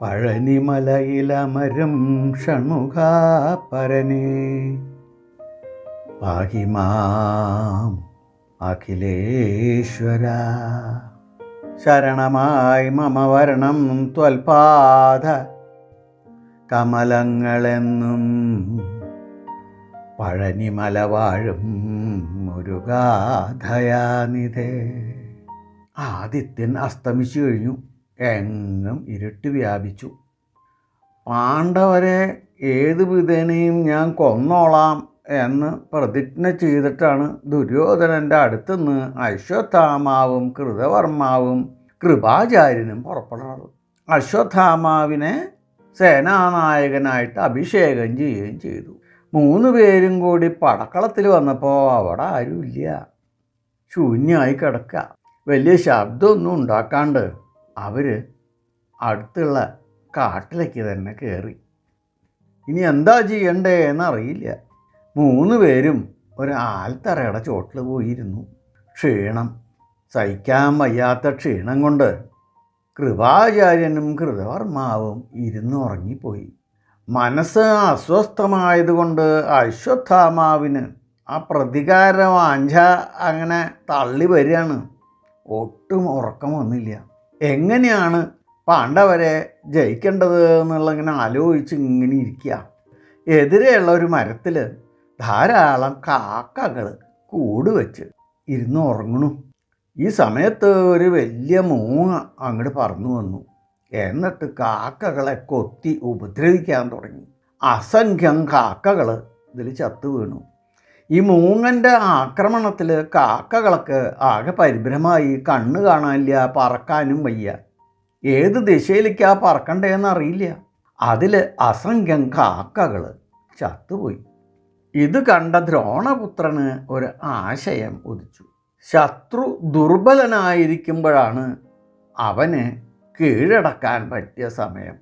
പഴനിമലയിലമരും ഷൺമുഖാ പരനേ പാഹിമാം അഖിലേശ്വര. ശരണമായി മമ വരണം ത്വൽപാദ കമലങ്ങളെന്നും പഴനിമല വാഴും മുരുകാധയാനിതേ ആദിത്യൻ അസ്തമിച്ചു കഴിഞ്ഞു. എങ്ങും ഇരുട്ട് വ്യാപിച്ചു. പാണ്ഡവരെ ഏത് വിധേനയും ഞാൻ കൊന്നോളാം എന്ന് പ്രതിജ്ഞ ചെയ്തിട്ടാണ് ദുര്യോധനന്റെ അടുത്തുനിന്ന് അശ്വത്ഥാമാവും കൃതവർമാവും കൃപാചാര്യനും പുറപ്പെടുന്നത്. അശ്വത്ഥാമാവിനെ സേനാനായകനായിട്ട് അഭിഷേകം ചെയ്യുകയും ചെയ്തു. മൂന്ന് പേരും കൂടി പടക്കളത്തിൽ വന്നപ്പോൾ അവിടെ ആരുമില്ല. ശൂന്യമായി കിടക്കുക വലിയ ശബ്ദമൊന്നും ഉണ്ടാക്കാണ്ട് അവർ അടുത്തുള്ള കാട്ടിലേക്ക് തന്നെ കയറി ഇനി എന്താ ചെയ്യണ്ടേ എന്നറിയില്ല. മൂന്ന് പേരും ഒരു ആൽത്തറയുടെ ചോട്ടിൽ പോയിരുന്നു. ക്ഷീണം. സഹിക്കാൻ വയ്യാത്ത ക്ഷീണം കൊണ്ട് കൃപാചാര്യനും കൃതവർമാവും ഇരുന്ന് ഉറങ്ങിപ്പോയി. മനസ്സ് അസ്വസ്ഥമായതുകൊണ്ട് അശ്വത്ഥാമാവിന് ആ പ്രതികാര വാഞ്ച അങ്ങനെ തള്ളി വരികയാണ്. ഒട്ടും ഉറക്കം വന്നില്ല. എങ്ങനെയാണ് പാണ്ഡവരെ ജയിക്കേണ്ടത് എന്നുള്ള ഇങ്ങനെ ആലോചിച്ച് ഇങ്ങനെ ഇരിക്കുക. എതിരെയുള്ള ഒരു മരത്തിൽ ധാരാളം കാക്കകൾ കൂട് വെച്ച് ഇരുന്ന് ഉറങ്ങണു ഈ സമയത്ത് ഒരു വലിയ മൂങ്ങ അങ്ങോട്ട് പറന്നു വന്നു. എന്നിട്ട് കാക്കകളെ കൊത്തി ഉപദ്രവിക്കാൻ തുടങ്ങി. അസംഖ്യം കാക്കകൾ ഇതിൽ ചത്തു വീണു. ഈ മൂങ്ങന്റെ ആക്രമണത്തിൽ കാക്കകളൊക്കെ ആകെ പരിഭ്രമായി കണ്ണ് കാണാനില്ല പറക്കാനും വയ്യ. ഏത് ദിശയിലേക്കാ പറക്കണ്ടേന്ന് അറിയില്ല. അതിൽ അസംഖ്യം കാക്കകൾ ചത്തുപോയി. ഇത് കണ്ട ദ്രോണപുത്രന് ഒരു ആശയം ഉദിച്ചു. ശത്രു ദുർബലനായിരിക്കുമ്പോഴാണ് അവന് കീഴടക്കാൻ പറ്റിയ സമയം.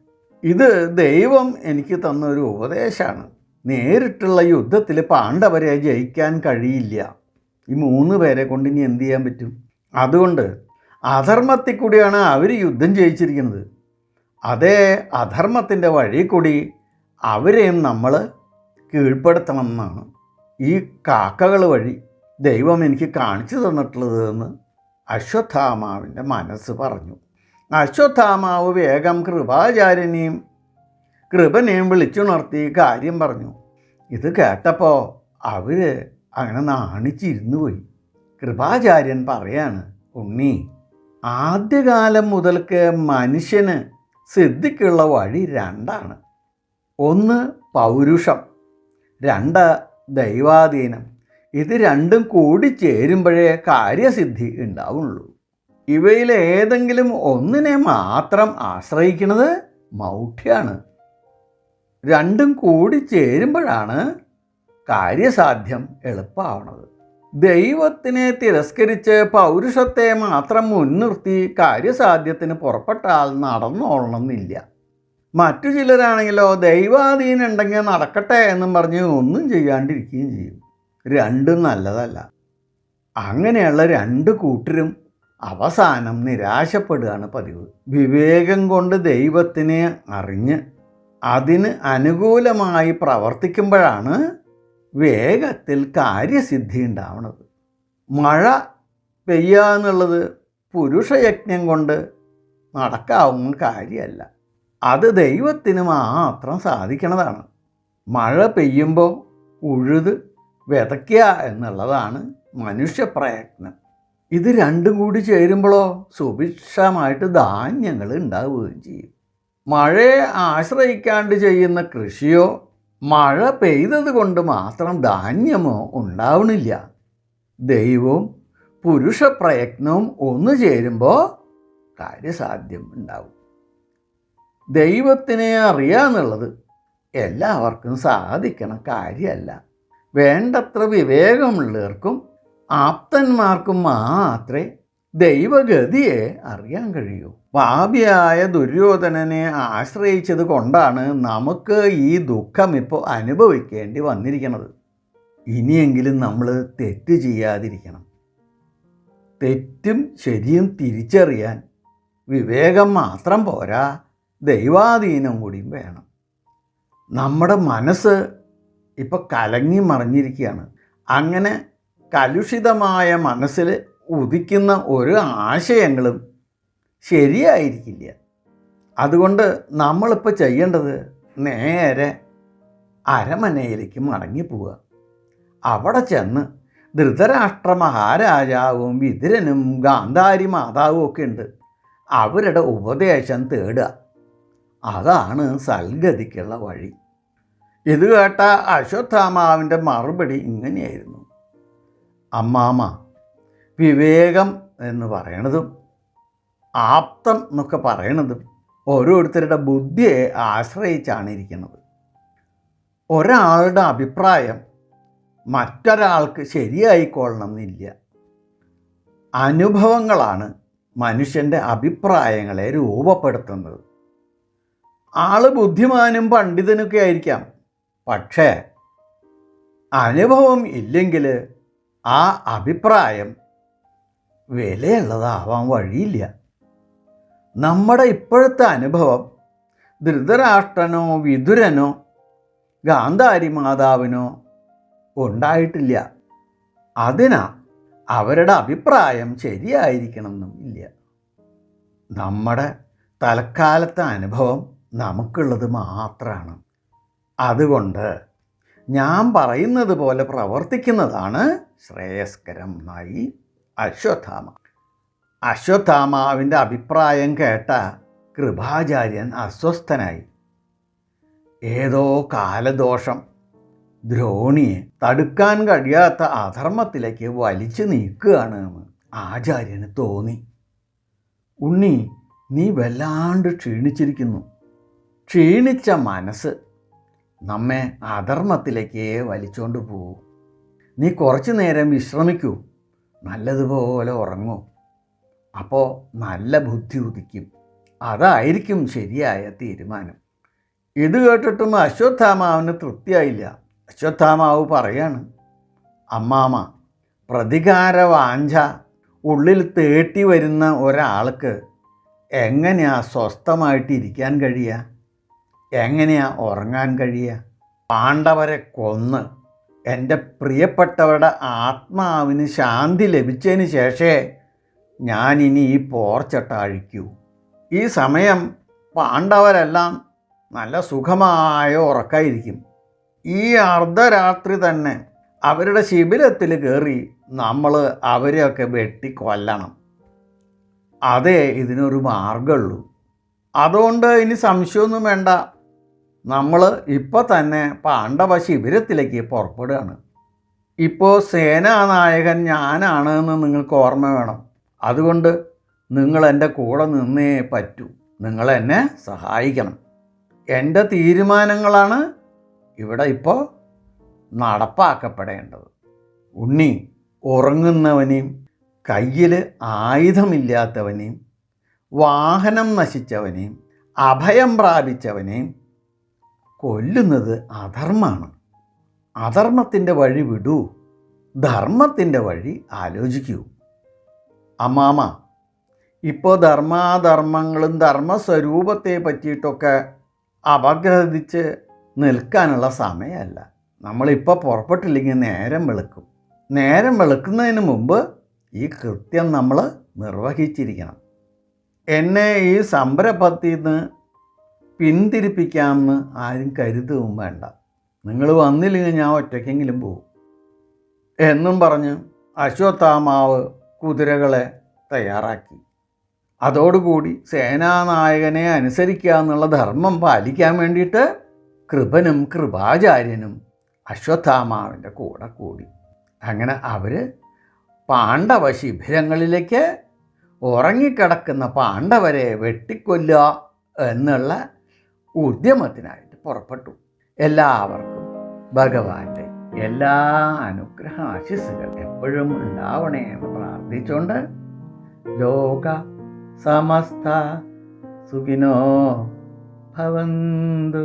ഇത് ദൈവം എനിക്ക് തന്ന ഒരു ഉപദേശമാണ്. നേരിട്ടുള്ള യുദ്ധത്തിൽ പാണ്ഡവരെ ജയിക്കാൻ കഴിയില്ല. ഈ മൂന്ന് പേരെ കൊണ്ട് ഇനി എന്ത് ചെയ്യാൻ പറ്റും? അതുകൊണ്ട് അധർമ്മത്തിൽ കൂടിയാണ് അവർ യുദ്ധം ജയിച്ചിരിക്കുന്നത്. അതേ അധർമ്മത്തിന്റെ വഴി കൂടി അവരെയും നമ്മൾ കീഴ്പ്പെടുത്തണമെന്നാണ് ഈ കാക്കകൾ വഴി ദൈവം എനിക്ക് കാണിച്ചു തന്നിട്ടുള്ളത് എന്ന് അശ്വത്ഥാമാവിന്റെ മനസ്സ് പറഞ്ഞു. അശ്വത്ഥാമാവ് വേഗം കൃപാചാര്യനെയും കൃപനെയും വിളിച്ചുണർത്തി കാര്യം പറഞ്ഞു. ഇത് കേട്ടപ്പോൾ അവർ അങ്ങനെ നാണിച്ചിരുന്നു പോയി. കൃപാചാര്യൻ പറയാണ് ഉണ്ണി ആദ്യകാലം മുതൽക്ക് മനുഷ്യന് സിദ്ധിക്കുള്ള വഴി രണ്ടാണ്. ഒന്ന് പൗരുഷം രണ്ട് ദൈവാധീനം. ഇത് രണ്ടും കൂടി ചേരുമ്പോഴേ കാര്യസിദ്ധി ഉണ്ടാവുള്ളൂ. ഇവയിൽ ഏതെങ്കിലും ഒന്നിനെ മാത്രം ആശ്രയിക്കുന്നത് മൗഢ്യാണ്. രണ്ടും കൂടി ചേരുമ്പോഴാണ് കാര്യസാധ്യം എളുപ്പമാവണത് ദൈവത്തിനെ തിരസ്കരിച്ച് പൗരുഷത്തെ മാത്രം മുൻനിർത്തി കാര്യസാധ്യത്തിന് പുറപ്പെട്ടാൽ നടന്നോളണമെന്നില്ല. മറ്റു ചിലരാണെങ്കിലോ ദൈവാധീനം ഉണ്ടെങ്കിൽ നടക്കട്ടെ എന്നും പറഞ്ഞ് ഒന്നും ചെയ്യാണ്ടിരിക്കുകയും ചെയ്യും. രണ്ടും നല്ലതല്ല. അങ്ങനെയുള്ള രണ്ട് കൂട്ടരും അവസാനം നിരാശപ്പെടുകയാണ് പതിവ്. വിവേകം കൊണ്ട് ദൈവത്തിനെ അറിഞ്ഞ് അതിന് അനുകൂലമായി പ്രവർത്തിക്കുമ്പോഴാണ് വേഗത്തിൽ കാര്യസിദ്ധി ഉണ്ടാവുന്നത് മഴ പെയ്യുക എന്നുള്ളത് പുരുഷയജ്ഞം കൊണ്ട് നടക്കാവുന്ന കാര്യമല്ല. അത് ദൈവത്തിന് മാത്രം സാധിക്കണതാണ്. മഴ പെയ്യുമ്പോൾ ഉഴുത് വിതയ്ക്കുക എന്നുള്ളതാണ് മനുഷ്യപ്രയത്നം ഇത് രണ്ടും കൂടി ചേരുമ്പോഴോ സുഭിക്ഷമായിട്ട് ധാന്യങ്ങൾ ഉണ്ടാവുകയും ചെയ്യും. മഴയെ ആശ്രയിക്കാണ്ട് ചെയ്യുന്ന കൃഷിയോ മഴ പെയ്തത് കൊണ്ട് മാത്രം ധാന്യമോ ഉണ്ടാവണില്ല. ദൈവവും പുരുഷ പ്രയത്നവും ഒന്നു ചേരുമ്പോൾ കാര്യസാധ്യം ഉണ്ടാവും. ദൈവത്തിനെ അറിയാന്നുള്ളത് എല്ലാവർക്കും സാധിക്കണ കാര്യമല്ല. വേണ്ടത്ര വിവേകമുള്ളവർക്കും ആപ്തന്മാർക്കും മാത്രമേ ദൈവഗതിയെ അറിയാൻ കഴിയൂ. പാപിയായ ദുര്യോധനനെ ആശ്രയിച്ചത് കൊണ്ടാണ് നമുക്ക് ഈ ദുഃഖം ഇപ്പോൾ അനുഭവിക്കേണ്ടി വന്നിരിക്കുന്നത്. ഇനിയെങ്കിലും നമ്മൾ തെറ്റ് ചെയ്യാതിരിക്കണം. തെറ്റും ശരിയും തിരിച്ചറിയാൻ വിവേകം മാത്രം പോരാ ദൈവാധീനം കൂടിയും വേണം. നമ്മുടെ മനസ്സ് ഇപ്പം കലങ്ങി മറിഞ്ഞിരിക്കുകയാണ്. അങ്ങനെ കലുഷിതമായ മനസ്സിൽ ഉദിക്കുന്ന ഒരു ആശയങ്ങളും ശരിയായിരിക്കില്ല. അതുകൊണ്ട് നമ്മളിപ്പോൾ ചെയ്യേണ്ടത് നേരെ അരമനയിലേക്ക് മടങ്ങിപ്പോവുക. അവിടെ ചെന്ന് ധൃതരാഷ്ട്ര മഹാരാജാവും വിതിരനും ഗാന്ധാരി മാതാവും ഒക്കെ ഉണ്ട്. അവരുടെ ഉപദേശം തേടുക. അതാണ് സൽഗതിക്കുള്ള വഴി. ഇത് കേട്ട അശ്വത്ഥാമാവിന്റെ മറുപടി ഇങ്ങനെയായിരുന്നു. അമ്മാമ വിവേകം എന്ന് പറയണതും ആപ്തം എന്നൊക്കെ പറയണത് ഓരോരുത്തരുടെ ബുദ്ധിയെ ആശ്രയിച്ചാണ് ഇരിക്കുന്നത്. ഒരാളുടെ അഭിപ്രായം മറ്റൊരാൾക്ക് ശരിയായിക്കൊള്ളണം എന്നില്ല അനുഭവങ്ങളാണ് മനുഷ്യന്റെ അഭിപ്രായങ്ങളെ രൂപപ്പെടുത്തുന്നത്. ആൾ ബുദ്ധിമാനും പണ്ഡിതനൊക്കെ ആയിരിക്കാം. പക്ഷേ അനുഭവം ഇല്ലെങ്കിൽ ആ അഭിപ്രായം വിലയുള്ളതാവാൻ വഴിയില്ല. നമ്മുടെ ഇപ്പോഴത്തെ അനുഭവം ധൃതരാഷ്ട്രനോ വിതുരനോ ഗാന്ധാരി മാതാവിനോ ഉണ്ടായിട്ടില്ല. അതിനാ അവരുടെ അഭിപ്രായം ശരിയായിരിക്കണമെന്നും ഇല്ല. നമ്മുടെ തൽക്കാലത്തെ അനുഭവം നമുക്കുള്ളത് മാത്രമാണ് അതുകൊണ്ട് ഞാൻ പറയുന്നത് പോലെ പ്രവർത്തിക്കുന്നതാണ് ശ്രേയസ്കരം എന്നായി അശ്വത്ഥാമ. അശ്വത്ഥാമാവിന്റെ അഭിപ്രായം കേട്ട കൃപാചാര്യൻ അസ്വസ്ഥനായി. ഏതോ കാലദോഷം. ദ്രോണിയെ തടുക്കാൻ കഴിയാത്ത അധർമ്മത്തിലേക്ക് വലിച്ചു നീക്കുകയാണ് എന്ന് ആചാര്യന് തോന്നി. ഉണ്ണി നീ വല്ലാണ്ട് ക്ഷീണിച്ചിരിക്കുന്നു. ക്ഷീണിച്ച മനസ്സ് നമ്മെ അധർമ്മത്തിലേക്ക് വലിച്ചുകൊണ്ട് പോകും നീ കുറച്ചു നേരം വിശ്രമിക്കൂ. നല്ലതുപോലെ ഉറങ്ങൂ. അപ്പോൾ നല്ല ബുദ്ധി ഉദിക്കും. അതായിരിക്കും ശരിയായ തീരുമാനം. ഇത് കേട്ടിട്ടും അശ്വത്ഥാമാവിന് തൃപ്തിയായില്ല. അശ്വത്ഥാമാവ് പറയാണ് അമ്മാമ പ്രതികാര വാഞ്ച ഉള്ളിൽ തേട്ടി വരുന്ന ഒരാൾക്ക് എങ്ങനെയാ സ്വസ്ഥമായിട്ട് ഇരിക്കാൻ കഴിയുക? എങ്ങനെയാ ഉറങ്ങാൻ കഴിയുക? പാണ്ഡവരെ കൊന്ന് എന്റെ പ്രിയപ്പെട്ടവരുടെ ആത്മാവിന് ശാന്തി ലഭിച്ചതിന് ശേഷമേ ഞാനിനി ഈ പോർച്ചട്ട അഴിക്കൂ. ഈ സമയം പാണ്ഡവരെല്ലാം നല്ല സുഖമായ ഉറക്കായിരിക്കും. ഈ അർദ്ധരാത്രി തന്നെ അവരുടെ ശിബിരത്തിൽ കയറി നമ്മൾ അവരെയൊക്കെ വെട്ടി കൊല്ലണം. അതേ ഇതിനൊരു മാർഗമുള്ളൂ അതുകൊണ്ട് ഇനി സംശയമൊന്നും വേണ്ട. നമ്മൾ ഇപ്പോൾ തന്നെ പാണ്ഡവ ശിബിരത്തിലേക്ക് പുറപ്പെടുകയാണ്. ഇപ്പോൾ സേനാനായകൻ ഞാനാണ് എന്ന് നിങ്ങൾക്ക് ഓർമ്മ വേണം. അതുകൊണ്ട് നിങ്ങൾ എന്റെ കൂടെ നിന്നേ പറ്റൂ. നിങ്ങൾ എന്നെ സഹായിക്കണം. എന്റെ തീരുമാനങ്ങളാണ് ഇവിടെ ഇപ്പോൾ നടപ്പാക്കപ്പെടേണ്ടത്. ഉണ്ണി ഉറങ്ങുന്നവനെയും കയ്യിൽ ആയുധമില്ലാത്തവനെയും വാഹനം നശിച്ചവനെയും അഭയം പ്രാപിച്ചവനെയും കൊല്ലുന്നത് അധർമ്മമാണ്. അധർമ്മത്തിന്റെ വഴി വിടൂ. ധർമ്മത്തിന്റെ വഴി ആലോചിക്കൂ. അമ്മാമ ഇപ്പോൾ ധർമാധർമ്മങ്ങളും ധർമ്മസ്വരൂപത്തെ പറ്റിയിട്ടൊക്കെ അപഗ്രഥിച്ച് നിൽക്കാനുള്ള സമയമല്ല. നമ്മളിപ്പോൾ പുറപ്പെട്ടില്ലെങ്കിൽ നേരം വെളുക്കും. നേരം വെളുക്കുന്നതിന് മുമ്പ് ഈ കൃത്യം നമ്മൾ നിർവഹിച്ചിരിക്കണം. എന്നെ ഈ സംരംഭത്തിൽ നിന്ന് പിന്തിരിപ്പിക്കാമെന്ന് ആരും കരുതുകയും വേണ്ട. നിങ്ങൾ വന്നില്ലെങ്കിൽ ഞാൻ ഒറ്റയ്ക്കെങ്കിലും പോകും എന്നും പറഞ്ഞ് അശ്വത്ഥാമാവ് കുതിരകളെ തയ്യാറാക്കി. അതോടുകൂടി സേനാനായകനെ അനുസരിക്കുക എന്നുള്ള ധർമ്മം പാലിക്കാൻ വേണ്ടിയിട്ട് കൃപനും കൃപാചാര്യനും അശ്വത്ഥാമാവിന്റെ കൂടെ കൂടി. അങ്ങനെ അവർ പാണ്ഡവ ശിബിരങ്ങളിലേക്ക് ഉറങ്ങിക്കിടക്കുന്ന പാണ്ഡവരെ വെട്ടിക്കൊല്ലുക എന്നുള്ള ഉദ്യമത്തിനായിട്ട് പുറപ്പെട്ടു. എല്ലാവർക്കും ഭഗവാന്റെ എല്ലാ അനുഗ്രഹ ആശിസുകൾ എപ്പോഴും ഉണ്ടാവണേ എന്ന് പ്രാർത്ഥിച്ചുകൊണ്ട് ലോക സമസ്ത സുഖിനോ ഭവന്തു.